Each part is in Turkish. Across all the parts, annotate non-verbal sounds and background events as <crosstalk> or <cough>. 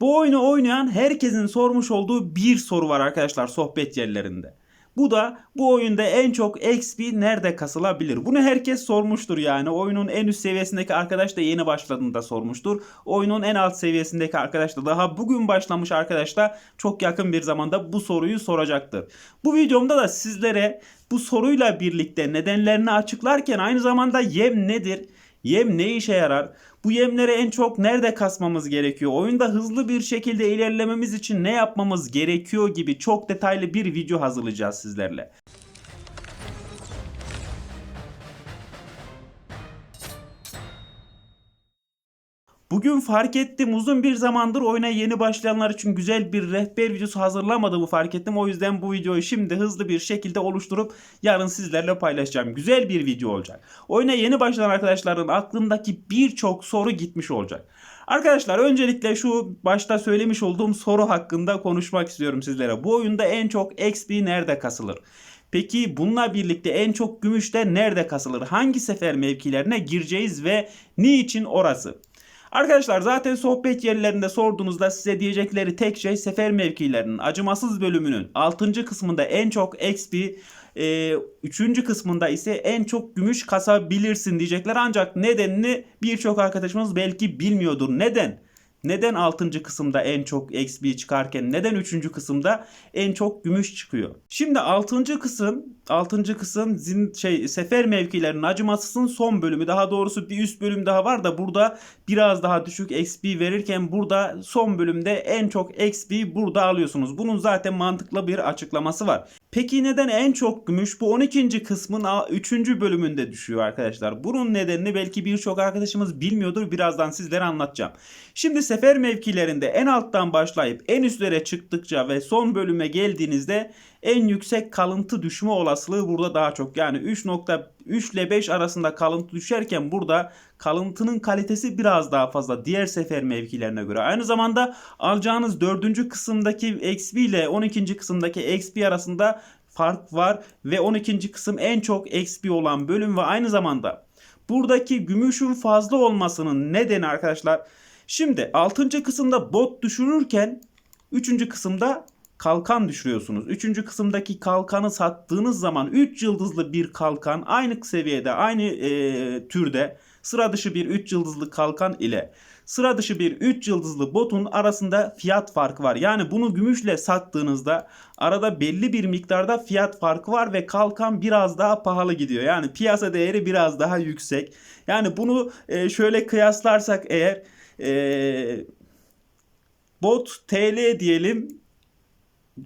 Bu oyunu oynayan herkesin sormuş olduğu bir soru var arkadaşlar sohbet yerlerinde. Bu da bu oyunda en çok XP nerede kasılabilir? Bunu herkes sormuştur yani. Oyunun en üst seviyesindeki arkadaş da yeni başladığında sormuştur. Oyunun en alt seviyesindeki arkadaş da daha bugün başlamış arkadaş da çok yakın bir zamanda bu soruyu soracaktır. Bu videomda da sizlere bu soruyla birlikte nedenlerini açıklarken aynı zamanda yem nedir? Yem ne işe yarar? Bu yemleri en çok nerede kasmamız gerekiyor? Oyunda hızlı bir şekilde ilerlememiz için ne yapmamız gerekiyor gibi çok detaylı bir video hazırlayacağız sizlerle. Bugün fark ettim uzun bir zamandır oyuna yeni başlayanlar için güzel bir rehber videosu hazırlamadığımı fark ettim. O yüzden bu videoyu şimdi hızlı bir şekilde oluşturup yarın sizlerle paylaşacağım. Güzel bir video olacak. Oyuna yeni başlayan arkadaşların aklındaki birçok soru gitmiş olacak. Arkadaşlar öncelikle şu başta söylemiş olduğum soru hakkında konuşmak istiyorum sizlere. Bu oyunda en çok XP nerede kasılır? Peki bununla birlikte en çok gümüş de nerede kasılır? Hangi sefer mevkilerine gireceğiz ve niçin orası? Arkadaşlar zaten sohbet yerlerinde sorduğunuzda size diyecekleri tek şey sefer mevkilerinin acımasız bölümünün 6. kısmında en çok XP, 3. E, kısmında ise en çok gümüş kasabilirsin diyecekler. Ancak nedenini birçok arkadaşımız belki bilmiyordur. Neden? Neden 6. kısımda en çok XP çıkarken neden 3. kısımda en çok gümüş çıkıyor? Şimdi 6. kısım 6. kısım zin, şey sefer mevkilerinin acımasızın son bölümü daha doğrusu bir üst bölüm daha var da burada biraz daha düşük XP verirken burada son bölümde en çok XP burada alıyorsunuz. Bunun zaten mantıklı bir açıklaması var. Peki neden en çok gümüş bu 12. kısmın 3. bölümünde düşüyor arkadaşlar? Bunun nedenini belki birçok arkadaşımız bilmiyordur. Birazdan sizlere anlatacağım. Şimdi sefer mevkilerinde en alttan başlayıp en üstlere çıktıkça ve son bölüme geldiğinizde en yüksek kalıntı düşme olasılığı burada daha çok. Yani 3.3 ile 5 arasında kalıntı düşerken burada kalıntının kalitesi biraz daha fazla diğer sefer mevkilerine göre. Aynı zamanda alacağınız 4. kısımdaki XP ile 12. kısımdaki XP arasında fark var ve 12. kısım en çok XP olan bölüm ve aynı zamanda buradaki gümüşün fazla olmasının nedeni arkadaşlar Şimdi 6. kısımda bot düşürürken 3. kısımda kalkan düşürüyorsunuz. 3. kısımdaki kalkanı sattığınız zaman 3 yıldızlı bir kalkan aynı seviyede, aynı e, türde sıra dışı bir 3 yıldızlı kalkan ile sıra dışı bir 3 yıldızlı botun arasında fiyat farkı var. Yani bunu gümüşle sattığınızda arada belli bir miktarda fiyat farkı var ve kalkan biraz daha pahalı gidiyor. Yani piyasa değeri biraz daha yüksek. Yani bunu e, şöyle kıyaslarsak eğer e, bot TL diyelim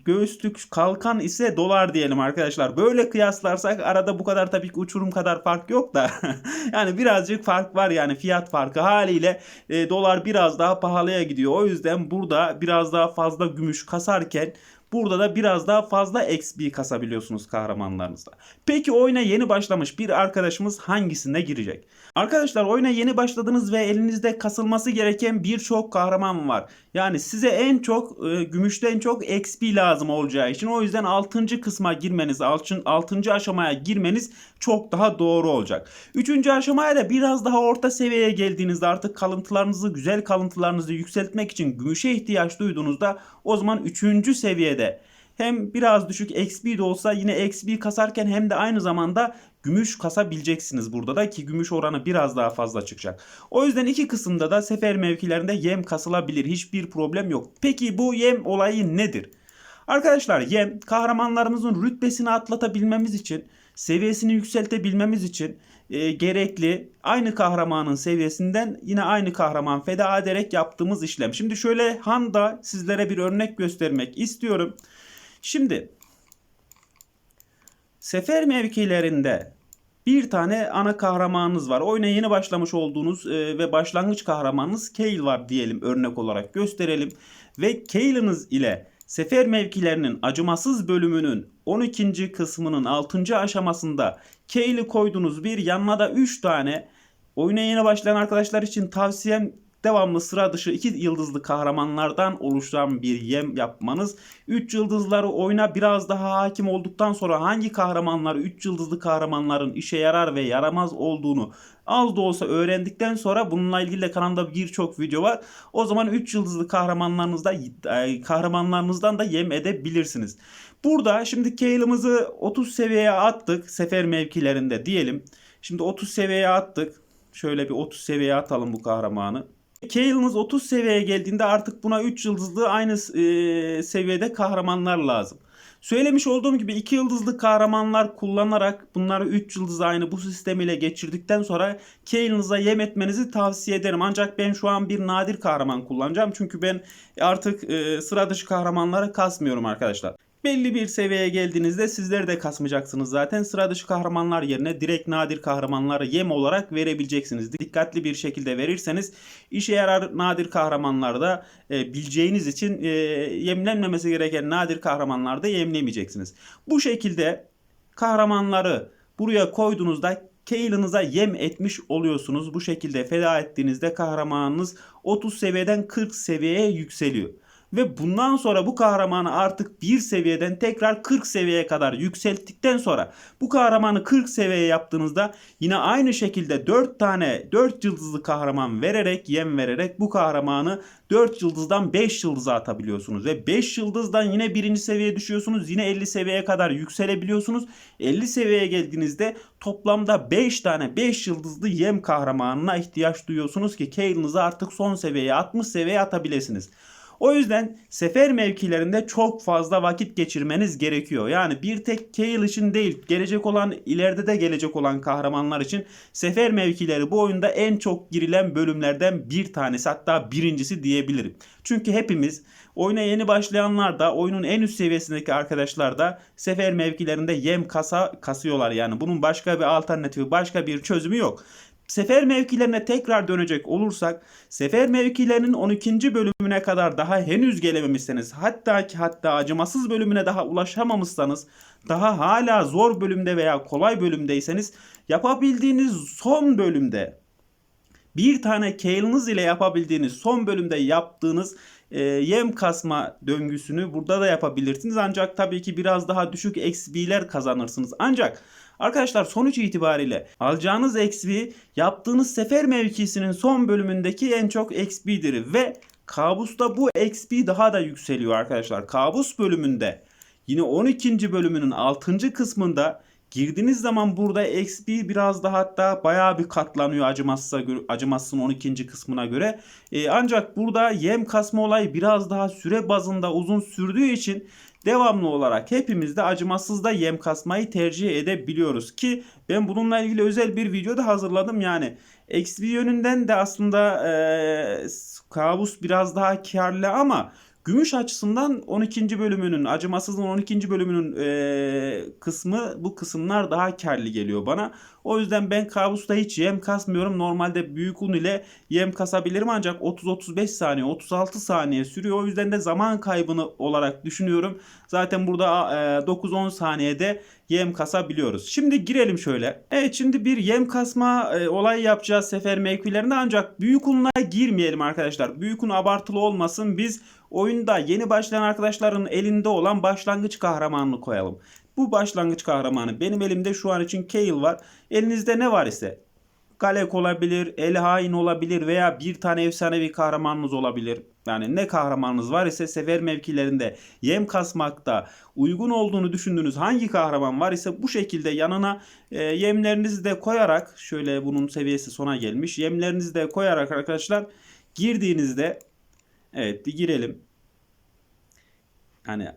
göğüslük kalkan ise dolar diyelim arkadaşlar. Böyle kıyaslarsak arada bu kadar tabii ki uçurum kadar fark yok da <laughs> yani birazcık fark var yani fiyat farkı haliyle e, dolar biraz daha pahalıya gidiyor. O yüzden burada biraz daha fazla gümüş kasarken Burada da biraz daha fazla XP kasabiliyorsunuz kahramanlarınızda. Peki oyuna yeni başlamış bir arkadaşımız hangisine girecek? Arkadaşlar oyuna yeni başladınız ve elinizde kasılması gereken birçok kahraman var. Yani size en çok e, gümüşte en çok XP lazım olacağı için o yüzden 6. kısma girmeniz, 6. aşamaya girmeniz çok daha doğru olacak. 3. aşamaya da biraz daha orta seviyeye geldiğinizde artık kalıntılarınızı, güzel kalıntılarınızı yükseltmek için gümüşe ihtiyaç duyduğunuzda o zaman 3. seviyede hem biraz düşük XP de olsa yine XP kasarken hem de aynı zamanda gümüş kasabileceksiniz burada da ki gümüş oranı biraz daha fazla çıkacak. O yüzden iki kısımda da sefer mevkilerinde yem kasılabilir. Hiçbir problem yok. Peki bu yem olayı nedir? Arkadaşlar yem kahramanlarımızın rütbesini atlatabilmemiz için, seviyesini yükseltebilmemiz için e, gerekli aynı kahramanın seviyesinden yine aynı kahraman feda ederek yaptığımız işlem. Şimdi şöyle Han'da sizlere bir örnek göstermek istiyorum. Şimdi sefer mevkilerinde bir tane ana kahramanınız var. Oyuna yeni başlamış olduğunuz e, ve başlangıç kahramanınız Kayle var diyelim örnek olarak gösterelim. Ve Kayle'ınız ile sefer mevkilerinin acımasız bölümünün 12. kısmının 6. aşamasında Kayle'i koydunuz bir yanına da 3 tane oyuna yeni başlayan arkadaşlar için tavsiyem devamlı sıra dışı 2 yıldızlı kahramanlardan oluşan bir yem yapmanız. 3 yıldızları oyuna biraz daha hakim olduktan sonra hangi kahramanlar 3 yıldızlı kahramanların işe yarar ve yaramaz olduğunu az da olsa öğrendikten sonra bununla ilgili de kanalda birçok video var. O zaman 3 yıldızlı kahramanlarınızda e, kahramanlarınızdan da yem edebilirsiniz. Burada şimdi Kale'ımızı 30 seviyeye attık sefer mevkilerinde diyelim. Şimdi 30 seviyeye attık. Şöyle bir 30 seviyeye atalım bu kahramanı. Kale'ımız 30 seviyeye geldiğinde artık buna 3 yıldızlı aynı e, seviyede kahramanlar lazım. Söylemiş olduğum gibi 2 yıldızlı kahramanlar kullanarak bunları 3 yıldız aynı bu sistem ile geçirdikten sonra Kale'ınıza yem etmenizi tavsiye ederim. Ancak ben şu an bir nadir kahraman kullanacağım. Çünkü ben artık e, sıra dışı kahramanları kasmıyorum arkadaşlar. Belli bir seviyeye geldiğinizde sizleri de kasmayacaksınız zaten. Sıra dışı kahramanlar yerine direkt nadir kahramanları yem olarak verebileceksiniz. Dikkatli bir şekilde verirseniz işe yarar nadir kahramanlarda e, bileceğiniz için e, yemlenmemesi gereken nadir kahramanlarda yemlemeyeceksiniz. Bu şekilde kahramanları buraya koyduğunuzda Kale'ınıza yem etmiş oluyorsunuz. Bu şekilde feda ettiğinizde kahramanınız 30 seviyeden 40 seviyeye yükseliyor. Ve bundan sonra bu kahramanı artık bir seviyeden tekrar 40 seviyeye kadar yükselttikten sonra bu kahramanı 40 seviyeye yaptığınızda yine aynı şekilde 4 tane 4 yıldızlı kahraman vererek yem vererek bu kahramanı 4 yıldızdan 5 yıldıza atabiliyorsunuz. Ve 5 yıldızdan yine birinci seviyeye düşüyorsunuz. Yine 50 seviyeye kadar yükselebiliyorsunuz. 50 seviyeye geldiğinizde toplamda 5 tane 5 yıldızlı yem kahramanına ihtiyaç duyuyorsunuz ki Kale'ınızı artık son seviyeye 60 seviyeye atabilirsiniz. O yüzden sefer mevkilerinde çok fazla vakit geçirmeniz gerekiyor. Yani bir tek Kayle için değil, gelecek olan, ileride de gelecek olan kahramanlar için sefer mevkileri bu oyunda en çok girilen bölümlerden bir tanesi hatta birincisi diyebilirim. Çünkü hepimiz oyuna yeni başlayanlar da oyunun en üst seviyesindeki arkadaşlar da sefer mevkilerinde yem kasa kasıyorlar yani. Bunun başka bir alternatifi, başka bir çözümü yok. Sefer mevkilerine tekrar dönecek olursak sefer mevkilerinin 12. bölümüne kadar daha henüz gelememişseniz hatta ki hatta acımasız bölümüne daha ulaşamamışsanız daha hala zor bölümde veya kolay bölümdeyseniz yapabildiğiniz son bölümde bir tane Kale'ınız ile yapabildiğiniz son bölümde yaptığınız e, yem kasma döngüsünü burada da yapabilirsiniz. Ancak tabii ki biraz daha düşük XP'ler kazanırsınız. Ancak Arkadaşlar sonuç itibariyle alacağınız XP yaptığınız sefer mevkisinin son bölümündeki en çok XP'dir ve Kabus'ta bu XP daha da yükseliyor arkadaşlar. Kabus bölümünde yine 12. bölümünün 6. kısmında girdiğiniz zaman burada XP biraz daha hatta bayağı bir katlanıyor acımazsa acımazsın 12. kısmına göre. Ee, ancak burada yem kasma olayı biraz daha süre bazında uzun sürdüğü için devamlı olarak hepimiz de acımasız da yem kasmayı tercih edebiliyoruz ki ben bununla ilgili özel bir video da hazırladım yani XP yönünden de aslında e, kabus biraz daha karlı ama Gümüş açısından 12. bölümünün, Acımasız'ın 12. bölümünün e, kısmı bu kısımlar daha karlı geliyor bana. O yüzden ben kabusta hiç yem kasmıyorum. Normalde büyük un ile yem kasabilirim ancak 30-35 saniye, 36 saniye sürüyor. O yüzden de zaman kaybını olarak düşünüyorum. Zaten burada e, 9-10 saniyede yem kasabiliyoruz. Şimdi girelim şöyle. Evet şimdi bir yem kasma e, olayı yapacağız sefer mevkilerinde ancak büyük unla girmeyelim arkadaşlar. Büyük un abartılı olmasın. Biz oyunda yeni başlayan arkadaşların elinde olan başlangıç kahramanını koyalım. Bu başlangıç kahramanı benim elimde şu an için Kayle var. Elinizde ne var ise Galek olabilir, El Hain olabilir veya bir tane efsanevi kahramanınız olabilir. Yani ne kahramanınız var ise sefer mevkilerinde yem kasmakta uygun olduğunu düşündüğünüz hangi kahraman var ise bu şekilde yanına e, yemlerinizi de koyarak şöyle bunun seviyesi sona gelmiş. Yemlerinizi de koyarak arkadaşlar girdiğinizde evet girelim. Yani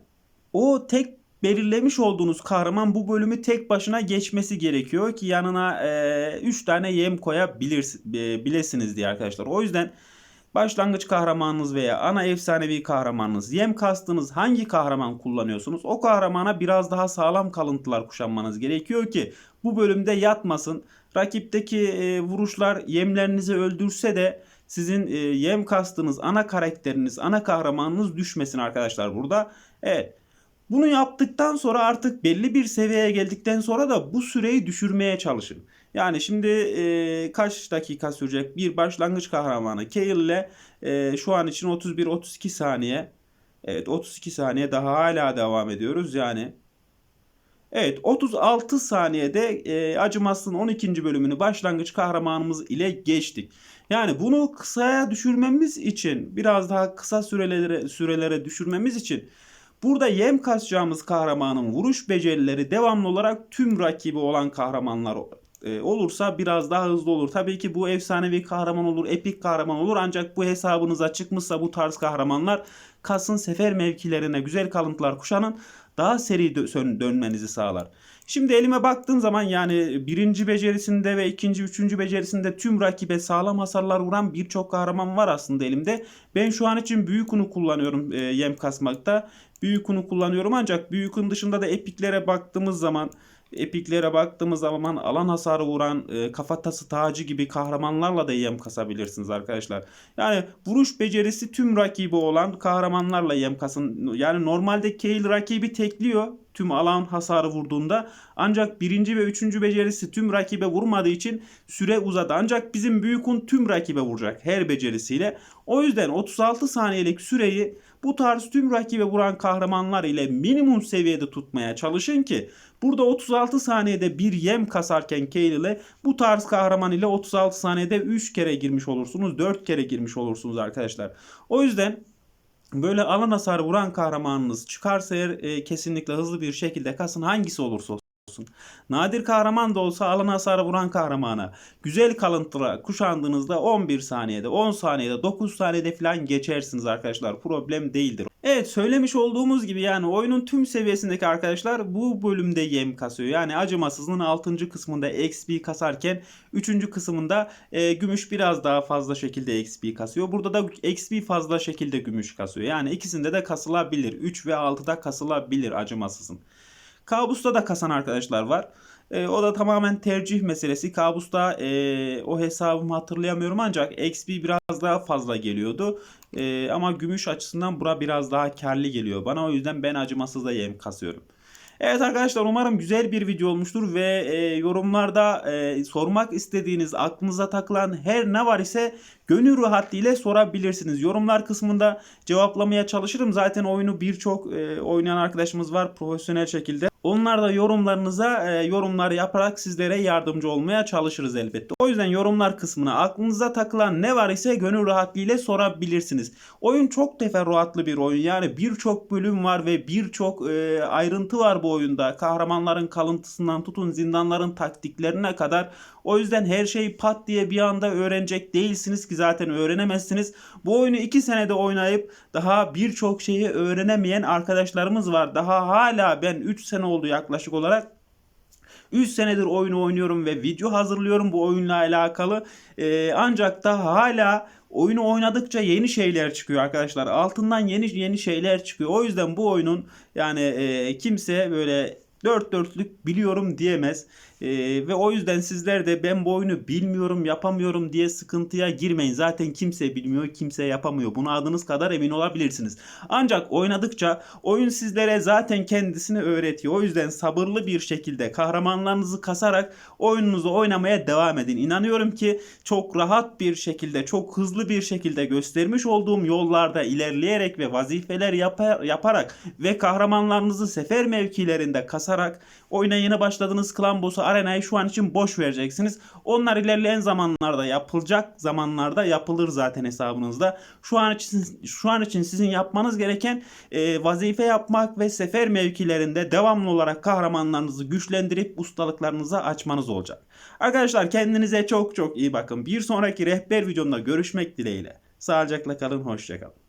o tek belirlemiş olduğunuz kahraman bu bölümü tek başına geçmesi gerekiyor ki yanına 3 e, tane yem koyabilirsiniz e, diye arkadaşlar. O yüzden başlangıç kahramanınız veya ana efsanevi kahramanınız, yem kastınız hangi kahraman kullanıyorsunuz? O kahramana biraz daha sağlam kalıntılar kuşanmanız gerekiyor ki bu bölümde yatmasın. Rakipteki e, vuruşlar yemlerinizi öldürse de sizin e, yem kastınız, ana karakteriniz, ana kahramanınız düşmesin arkadaşlar burada. Evet. Bunu yaptıktan sonra artık belli bir seviyeye geldikten sonra da bu süreyi düşürmeye çalışın. Yani şimdi e, kaç dakika sürecek? Bir başlangıç kahramanı Kayle ile e, şu an için 31-32 saniye. Evet 32 saniye daha hala devam ediyoruz yani. Evet 36 saniyede e, Acımasız'ın 12. bölümünü başlangıç kahramanımız ile geçtik. Yani bunu kısaya düşürmemiz için biraz daha kısa sürelere, sürelere düşürmemiz için burada yem kasacağımız kahramanın vuruş becerileri devamlı olarak tüm rakibi olan kahramanlar e, olursa biraz daha hızlı olur. Tabii ki bu efsanevi kahraman olur, epik kahraman olur ancak bu hesabınıza çıkmışsa bu tarz kahramanlar kasın sefer mevkilerine güzel kalıntılar kuşanın daha seri dö- dönmenizi sağlar. Şimdi elime baktığım zaman yani birinci becerisinde ve ikinci, üçüncü becerisinde tüm rakibe sağlam hasarlar vuran birçok kahraman var aslında elimde. Ben şu an için büyük unu kullanıyorum e, yem kasmakta. Büyük unu kullanıyorum ancak büyük un dışında da epiklere baktığımız zaman epiklere baktığımız zaman alan hasarı vuran e, kafatası tacı gibi kahramanlarla da yem kasabilirsiniz arkadaşlar. Yani vuruş becerisi tüm rakibi olan kahramanlarla yem kasın. Yani normalde Kayle rakibi tekliyor tüm alan hasarı vurduğunda. Ancak birinci ve üçüncü becerisi tüm rakibe vurmadığı için süre uzadı. Ancak bizim Büyükun tüm rakibe vuracak her becerisiyle. O yüzden 36 saniyelik süreyi bu tarz tüm rakibe vuran kahramanlar ile minimum seviyede tutmaya çalışın ki burada 36 saniyede bir yem kasarken Kayle ile bu tarz kahraman ile 36 saniyede 3 kere girmiş olursunuz 4 kere girmiş olursunuz arkadaşlar. O yüzden Böyle alan hasarı vuran kahramanınız çıkarsa eğer e, kesinlikle hızlı bir şekilde kasın hangisi olursa olsun. Nadir kahraman da olsa alan hasarı vuran kahramana güzel kalıntıra kuşandığınızda 11 saniyede 10 saniyede 9 saniyede falan geçersiniz arkadaşlar problem değildir. Evet söylemiş olduğumuz gibi yani oyunun tüm seviyesindeki arkadaşlar bu bölümde yem kasıyor. Yani acımasızlığın 6. kısmında XP kasarken 3. kısmında e, gümüş biraz daha fazla şekilde XP kasıyor. Burada da XP fazla şekilde gümüş kasıyor. Yani ikisinde de kasılabilir. 3 ve 6'da kasılabilir acımasızın. Kabus'ta da kasan arkadaşlar var. E, o da tamamen tercih meselesi. Kabus'ta e, o hesabımı hatırlayamıyorum ancak XP biraz daha fazla geliyordu. E, ama gümüş açısından bura biraz daha karlı geliyor bana. O yüzden ben acımasızda yem kasıyorum. Evet arkadaşlar umarım güzel bir video olmuştur ve e, yorumlarda e, sormak istediğiniz aklınıza takılan her ne var ise gönül rahatlığıyla sorabilirsiniz. Yorumlar kısmında cevaplamaya çalışırım. Zaten oyunu birçok e, oynayan arkadaşımız var profesyonel şekilde. Onlar da yorumlarınıza e, yorumlar yaparak sizlere yardımcı olmaya çalışırız elbette. O yüzden yorumlar kısmına aklınıza takılan ne var ise gönül rahatlığıyla sorabilirsiniz. Oyun çok teferruatlı bir oyun. Yani birçok bölüm var ve birçok e, ayrıntı var bu oyunda. Kahramanların kalıntısından tutun zindanların taktiklerine kadar. O yüzden her şeyi pat diye bir anda öğrenecek değilsiniz ki zaten öğrenemezsiniz. Bu oyunu 2 senede oynayıp daha birçok şeyi öğrenemeyen arkadaşlarımız var. Daha hala ben 3 sene oldu yaklaşık olarak 3 senedir oyunu oynuyorum ve video hazırlıyorum bu oyunla alakalı. Ee, ancak da hala oyunu oynadıkça yeni şeyler çıkıyor arkadaşlar. Altından yeni yeni şeyler çıkıyor. O yüzden bu oyunun yani e, kimse böyle dört dörtlük biliyorum diyemez. Ee, ve o yüzden sizler de ben bu oyunu bilmiyorum yapamıyorum diye sıkıntıya girmeyin. Zaten kimse bilmiyor kimse yapamıyor. Buna adınız kadar emin olabilirsiniz. Ancak oynadıkça oyun sizlere zaten kendisini öğretiyor. O yüzden sabırlı bir şekilde kahramanlarınızı kasarak oyununuzu oynamaya devam edin. İnanıyorum ki çok rahat bir şekilde çok hızlı bir şekilde göstermiş olduğum yollarda ilerleyerek ve vazifeler yapar, yaparak ve kahramanlarınızı sefer mevkilerinde kasarak oyuna yeni başladığınız klan boss'u arenayı şu an için boş vereceksiniz. Onlar ilerleyen zamanlarda yapılacak zamanlarda yapılır zaten hesabınızda. Şu an için şu an için sizin yapmanız gereken e, vazife yapmak ve sefer mevkilerinde devamlı olarak kahramanlarınızı güçlendirip ustalıklarınızı açmanız olacak. Arkadaşlar kendinize çok çok iyi bakın. Bir sonraki rehber videomda görüşmek dileğiyle. Sağlıcakla kalın, hoşçakalın.